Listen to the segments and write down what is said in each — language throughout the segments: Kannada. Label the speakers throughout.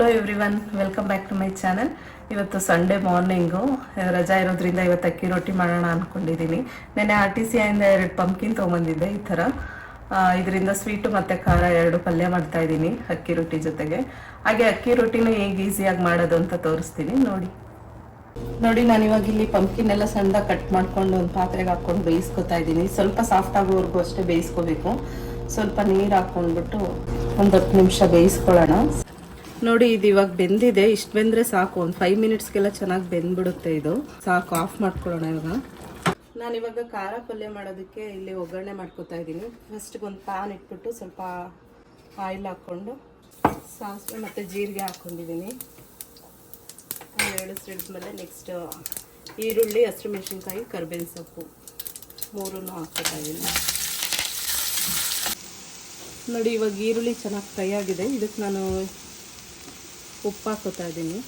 Speaker 1: Hello everyone welcome back to my channel ಇವತ್ತು ಸಂಡೇ ಮಾರ್ನಿಂಗು ರಜಾ ಇರೋದ್ರಿಂದ ಇವತ್ತು ಅಕ್ಕಿ ರೊಟ್ಟಿ ಮಾಡೋಣ ಅಂದ್ಕೊಂಡಿದ್ದೀನಿ ನೆನ್ನೆ ಆರ್ ಟಿ ಸಿ ಇಂದ ಎರಡು ಪಂಪ್ಕಿನ್ ತೊಗೊಂಬಂದಿದ್ದೆ ಈ ಥರ. ಇದರಿಂದ ಸ್ವೀಟು ಮತ್ತು ಖಾರ ಎರಡು ಪಲ್ಯ ಮಾಡ್ತಾ ಇದ್ದೀನಿ ಅಕ್ಕಿ ರೊಟ್ಟಿ ಜೊತೆಗೆ. ಹಾಗೆ ಅಕ್ಕಿ ರೊಟ್ಟಿನೂ ಹೇಗೆ ಈಸಿಯಾಗಿ ಮಾಡೋದು ಅಂತ ತೋರಿಸ್ತೀನಿ, ನೋಡಿ. ನೋಡಿ, ನಾನು ಇವಾಗ ಇಲ್ಲಿ ಪಂಪ್ಕಿನ್ ಎಲ್ಲ ಕಟ್ ಮಾಡ್ಕೊಂಡು ಒಂದು ಪಾತ್ರೆಗೆ ಹಾಕ್ಕೊಂಡು ಬೇಯಿಸ್ಕೊತಾ ಇದ್ದೀನಿ ಸ್ವಲ್ಪ ಸಾಫ್ಟ್ ಆಗೋವರೆಗೂ ಅಷ್ಟೇ ಬೇಯಿಸ್ಕೋಬೇಕು. ಸ್ವಲ್ಪ ನೀರು ಹಾಕೊಂಡ್ಬಿಟ್ಟು ಒಂದು ಹತ್ತು ನಿಮಿಷ ಬೇಯಿಸ್ಕೊಳ್ಳೋಣ. ನೋಡಿ, ಇದು ಇವಾಗ ಬೆಂದಿದೆ. ಇಷ್ಟು ಬೆಂದ್ರೆ ಸಾಕು. ಒಂದು ಫೈವ್ ಮಿನಿಟ್ಸ್ಗೆಲ್ಲ ಚೆನ್ನಾಗಿ ಬೆಂದ್ಬಿಡುತ್ತೆ ಇದು. ಸಾಕು ಆಫ್ ಮಾಡ್ಕೊಳ್ಳೋಣ ಇವಾಗ. ನಾನು ಇವಾಗ ಖಾರ ಪಲ್ಯ ಮಾಡೋದಕ್ಕೆ ಇಲ್ಲಿ ಒಗ್ಗರಣೆ ಮಾಡ್ಕೊತಾ ಇದ್ದೀನಿ. ಫಸ್ಟ್ಗೆ ಒಂದು ಪ್ಯಾನ್ ಇಟ್ಬಿಟ್ಟು ಸ್ವಲ್ಪ ಆಯಿಲ್ ಹಾಕ್ಕೊಂಡು, ಸಾಸಿವೆ ಮತ್ತು ಜೀರಿಗೆ ಹಾಕ್ಕೊಂಡಿದ್ದೀನಿ ಮೇಲೆ ನೆಕ್ಸ್ಟ್ ಈರುಳ್ಳಿ, ಹಸಿರು ಮೆಣಸಿನ್ಕಾಯಿ, ಕರ್ಬೇವಿನ ಸೊಪ್ಪು. ಮೂರನ್ನು ಹಾಕ್ಕೊತಾ ಇದ್ದೀನಿ. ನೋಡಿ, ಇವಾಗ ಈರುಳ್ಳಿ ಚೆನ್ನಾಗಿ ಫ್ರೈ ಆಗಿದೆ. ಇದಕ್ಕೆ ನಾನು ಉಪ್ಪು ಹಾಕೋತಾ ಇದ್ದೀನಿ.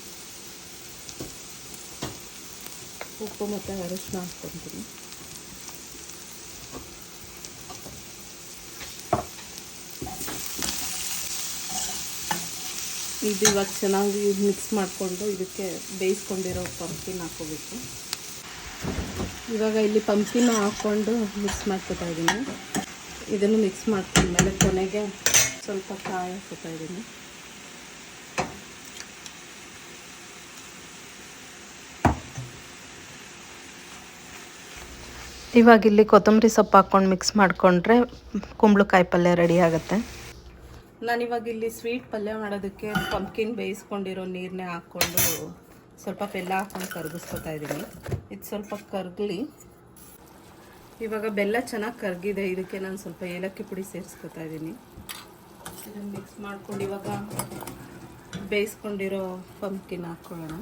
Speaker 1: ಉಪ್ಪು ಮತ್ತು ಅರಿಶಿನ ಹಾಕ್ಕೊತೀನಿ. ಇದು ಇವಾಗ ಚೆನ್ನಾಗಿ ಮಿಕ್ಸ್ ಮಾಡಿಕೊಂಡು ಇದಕ್ಕೆ ಬೇಯಿಸ್ಕೊಂಡಿರೋ ಪಂಪಿನ ಹಾಕೋಬೇಕು ಇವಾಗ ಇಲ್ಲಿ ಪಂಪಿನ ಹಾಕ್ಕೊಂಡು ಮಿಕ್ಸ್ ಮಾಡ್ಕೊತಾ ಇದ್ದೀನಿ. ಇದನ್ನು ಮಿಕ್ಸ್ ಮಾಡ್ಕೊಂಡ್ಮೇಲೆ ಕೊನೆಗೆ ಸ್ವಲ್ಪ ಕಾಯಿ ಹಾಕೋತಾ ಇದ್ದೀನಿ. ಇವಾಗ ಇಲ್ಲಿ ಕೊತ್ತಂಬರಿ ಸೊಪ್ಪು ಹಾಕ್ಕೊಂಡು ಮಿಕ್ಸ್ ಮಾಡಿಕೊಂಡ್ರೆ ಕುಂಬಳಕಾಯಿ ಪಲ್ಯ ರೆಡಿ ಆಗುತ್ತೆ. ನಾನಿವಾಗ ಇಲ್ಲಿ ಸ್ವೀಟ್ ಪಲ್ಯ ಮಾಡೋದಕ್ಕೆ ಪಂಪ್ಕಿನ್ ಬೇಯಿಸ್ಕೊಂಡಿರೋ ನೀರನ್ನೇ ಹಾಕ್ಕೊಂಡು ಸ್ವಲ್ಪ ಬೆಲ್ಲ ಹಾಕ್ಕೊಂಡು ಕರಗಿಸ್ಕೊತಾ ಇದ್ದೀನಿ ಇದು ಸ್ವಲ್ಪ ಕರಗಲಿ. ಇವಾಗ ಬೆಲ್ಲ ಚೆನ್ನಾಗಿ ಕರಗಿದೆ, ಇದಕ್ಕೆ ನಾನು ಸ್ವಲ್ಪ ಏಲಕ್ಕಿ ಪುಡಿ ಸೇರಿಸ್ಕೊತಾ ಇದ್ದೀನಿ ಇದನ್ನು ಮಿಕ್ಸ್ ಮಾಡ್ಕೊಂಡು ಇವಾಗ ಬೇಯಿಸ್ಕೊಂಡಿರೋ ಪಂಪ್ಕಿನ್ ಹಾಕ್ಕೊಳ್ಳೋಣ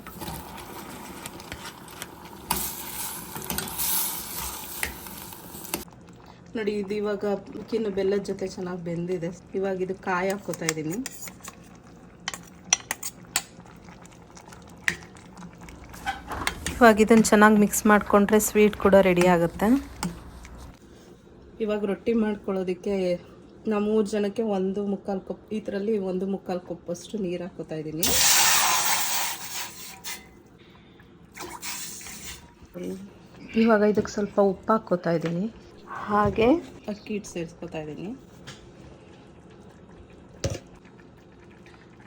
Speaker 1: ನೋಡಿ, ಇದು ಇವಾಗ ಕಿನ್ನು ಬೆಲ್ಲದ ಜೊತೆ ಚೆನ್ನಾಗಿ ಬೆಂದಿದೆ. ಇವಾಗ ಇದು ಕಾಯಿ ಹಾಕೋತಾ ಇದ್ದೀನಿ ಇವಾಗ ಇದನ್ನು ಚೆನ್ನಾಗಿ ಮಿಕ್ಸ್ ಮಾಡಿಕೊಂಡ್ರೆ ಸ್ವೀಟ್ ಕೂಡ ರೆಡಿ ಆಗುತ್ತೆ. ಇವಾಗ ರೊಟ್ಟಿ ಮಾಡ್ಕೊಳ್ಳೋದಕ್ಕೆ ನಾವು ಮೂರು ಜನಕ್ಕೆ ಒಂದು ಮುಕ್ಕಾಲು ಕಪ್ ಇದರಲ್ಲಿ ಒಂದು ಮುಕ್ಕಾಲು ಕಪ್ಪಷ್ಟು ನೀರು ಹಾಕೋತಾ ಇದ್ದೀನಿ ಇವಾಗ ಇದಕ್ಕೆ ಸ್ವಲ್ಪ ಉಪ್ಪು ಹಾಕ್ಕೋತಾ ಇದ್ದೀನಿ ಹಾಗೆ ಅಕ್ಕಿ ಹಿಟ್ಟು ಸೇರಿಸ್ಕೊತಾ ಇದ್ದೀನಿ.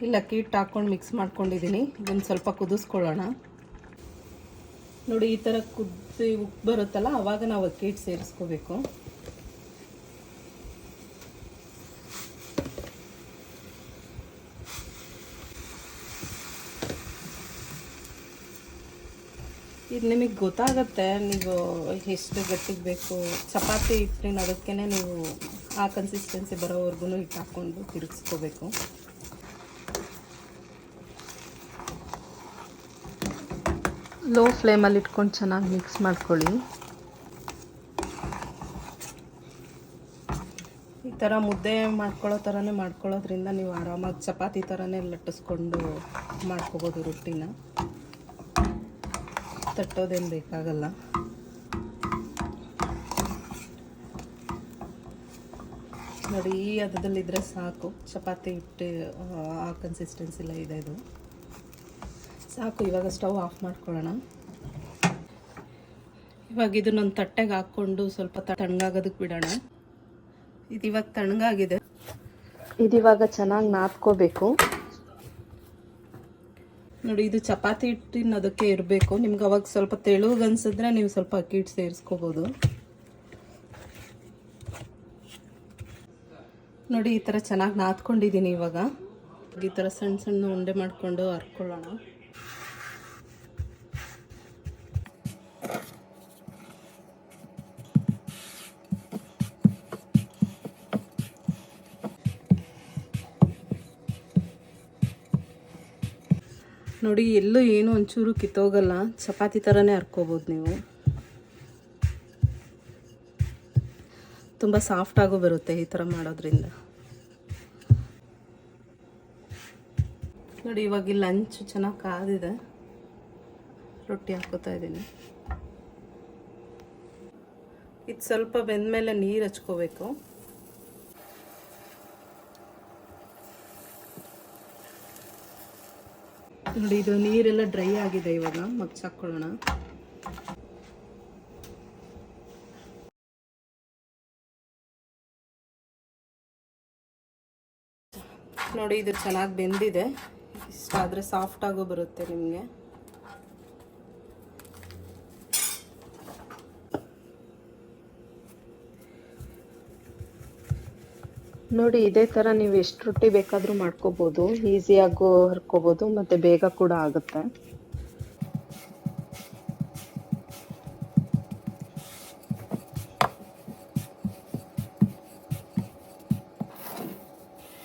Speaker 1: ಇಲ್ಲಿ, ಅಕ್ಕಿ ಹಿಟ್ಟು ಹಾಕ್ಕೊಂಡು ಮಿಕ್ಸ್ ಮಾಡ್ಕೊಂಡಿದ್ದೀನಿ. ಇದನ್ನು ಸ್ವಲ್ಪ ಕುದಿಸ್ಕೊಳ್ಳೋಣ. ನೋಡಿ, ಈ ಥರ ಕುದಿ ಉಪ್ಪು ಬರುತ್ತಲ್ಲ ಆವಾಗ ನಾವು ಅಕ್ಕಿ ಹಿಟ್ಟು ಸೇರಿಸ್ಕೋಬೇಕು. ಇದು ನಿಮಗೆ ಗೊತ್ತಾಗುತ್ತೆ ನೀವು ಎಷ್ಟು ಗಟ್ಟಿಗೆ ಬೇಕು. ಚಪಾತಿ ಹಿಟ್ಟಿನ ಅದಕ್ಕೇ ನೀವು ಆ ಕನ್ಸಿಸ್ಟೆನ್ಸಿ ಬರೋವರೆಗೂ ಇಟ್ಟು ಹಾಕ್ಕೊಂಡು ತಿರುಗಿಸ್ಕೋಬೇಕು. ಲೋ ಫ್ಲೇಮಲ್ಲಿ ಇಟ್ಕೊಂಡು ಚೆನ್ನಾಗಿ ಮಿಕ್ಸ್ ಮಾಡ್ಕೊಳ್ಳಿ. ಈ ಥರ ಮುದ್ದೆ ಮಾಡ್ಕೊಳ್ಳೋ ಥರನೇ ಮಾಡ್ಕೊಳ್ಳೋದ್ರಿಂದ ನೀವು ಆರಾಮಾಗಿ ಚಪಾತಿ ಥರನೇ ಲಟ್ಟಿಸ್ಕೊಂಡು ಮಾಡ್ಕೋಬೋದು ರೊಟ್ಟಿನ. ತಟ್ಟೋದೇನು ಬೇಕಾಗಲ್ಲ. ನೋಡಿ, ಈ ಹದದಲ್ಲಿದ್ದರೆ ಸಾಕು. ಚಪಾತಿ ಹಿಟ್ಟು, ಆ ಕನ್ಸಿಸ್ಟೆನ್ಸಿಲ್ಲ ಇದೆ ಇದು. ಸಾಕು, ಇವಾಗ ಸ್ಟವ್ ಆಫ್ ಮಾಡ್ಕೊಳ್ಳೋಣ. ಇವಾಗ ಇದನ್ನೊಂದು ತಟ್ಟೆಗೆ ಹಾಕ್ಕೊಂಡು ಸ್ವಲ್ಪ ತಣ್ಣಗಾಗೋದಕ್ಕೆ ಬಿಡೋಣ. ಇದು ಇವಾಗ ತಣ್ಣಗಾಗಿದೆ. ಇದಿವಾಗ ಚೆನ್ನಾಗಿ ನಾದ್ಕೋಬೇಕು. ನೋಡಿ, ಇದು ಚಪಾತಿ ಹಿಟ್ಟಿನ ಅದಕ್ಕೆ ಇರಬೇಕು. ನಿಮ್ಗೆ ಅವಾಗ ಸ್ವಲ್ಪ ತೆಳುಗೆ ಅನ್ಸಿದ್ರೆ ನೀವು ಸ್ವಲ್ಪ ಅಕ್ಕಿ ಹಿಟ್ಟು ಸೇರಿಸ್ಕೋಬೋದು. ನೋಡಿ, ಈ ಥರ ಚೆನ್ನಾಗಿ ನಾದ್ಕೊಂಡಿದ್ದೀನಿ ಇವಾಗ. ಈ ಥರ ಸಣ್ಣ ಸಣ್ಣ ಉಂಡೆ ಮಾಡಿಕೊಂಡು ಹರ್ಕೊಳ್ಳೋಣ ನೋಡಿ, ಎಲ್ಲೂ ಏನು ಒಂಚೂರು ಕಿತ್ತೋಗಲ್ಲ. ಚಪಾತಿ ಥರನೇ ಹರ್ಕೋಬೋದು ನೀವು. ತುಂಬ ಸಾಫ್ಟಾಗೂ ಬರುತ್ತೆ ಈ ಥರ ಮಾಡೋದ್ರಿಂದ. ನೋಡಿ ಇವಾಗ ಲಂಚ್ ಚೆನ್ನಾಗಿ ಕಾದಿದೆ. ರೊಟ್ಟಿ ಹಾಕೋತಾ ಇದ್ದೀನಿ. ಇದು ಸ್ವಲ್ಪ ಬೆಂದಮೇಲೆ ನೀರು ಹಚ್ಕೋಬೇಕು. ನೋಡಿ, ಇದು ನೀರೆಲ್ಲ ಡ್ರೈ ಆಗಿದೆ ಇವಾಗ. ಮಗ್ಚಾಕೊಳ್ಳೋಣ ನೋಡಿ, ಇದು ಚೆನ್ನಾಗಿ ಬೆಂದಿದೆ. ಇಷ್ಟಾದರೆ ಸಾಫ್ಟ್ ಸಾಫ್ಟಾಗೂ ಬರುತ್ತೆ ನಿಮಗೆ. ನೋಡಿ, ಇದೇ ಥರ ನೀವು ಎಷ್ಟು ರೊಟ್ಟಿ ಬೇಕಾದರೂ ಮಾಡ್ಕೋಬೋದು. ಈಸಿಯಾಗೂ ಹರ್ಕೋಬೋದು, ಮತ್ತು ಬೇಗ ಕೂಡ ಆಗುತ್ತೆ.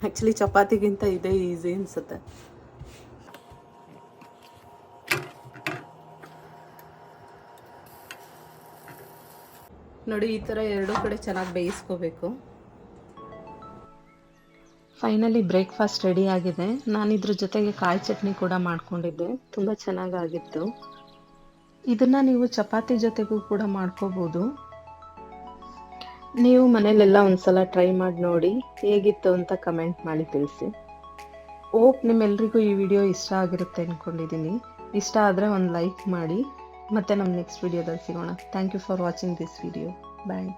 Speaker 1: ಆ್ಯಕ್ಚುಲಿ ಚಪಾತಿಗಿಂತ ಇದೇ ಈಸಿ ಅನಿಸುತ್ತೆ. ನೋಡಿ, ಈ ಥರ ಎರಡೂ ಕಡೆ ಚೆನ್ನಾಗಿ ಬೇಯಿಸ್ಕೋಬೇಕು. ಫೈನಲಿ ಬ್ರೇಕ್ಫಾಸ್ಟ್ ರೆಡಿ ಆಗಿದೆ. ನಾನು ಇದ್ರ ಜೊತೆಗೆ ಕಾಯಿ ಚಟ್ನಿ ಕೂಡ ಮಾಡ್ಕೊಂಡಿದ್ದೆ. ತುಂಬ ಚೆನ್ನಾಗಾಗಿತ್ತು. ಇದನ್ನು ನೀವು ಚಪಾತಿ ಜೊತೆಗೂ ಕೂಡ ಮಾಡ್ಕೋಬೋದು. ನೀವು ಮನೇಲೆಲ್ಲ ಒಂದ್ಸಲ ಟ್ರೈ ಮಾಡಿ ನೋಡಿ. ಹೇಗಿತ್ತು ಅಂತ ಕಮೆಂಟ್ ಮಾಡಿ ತಿಳಿಸಿ. ಓಪ್ ನಿಮ್ಮೆಲ್ರಿಗೂ ಈ ವಿಡಿಯೋ ಇಷ್ಟ ಆಗಿರುತ್ತೆ ಅಂದ್ಕೊಂಡಿದ್ದೀನಿ ಇಷ್ಟ ಆದರೆ ಒಂದು ಲೈಕ್ ಮಾಡಿ. ಮತ್ತೆ ನಮ್ಮ ನೆಕ್ಸ್ಟ್ ವಿಡಿಯೋದಲ್ಲಿ ಸಿಗೋಣ. Thank you for watching this video bye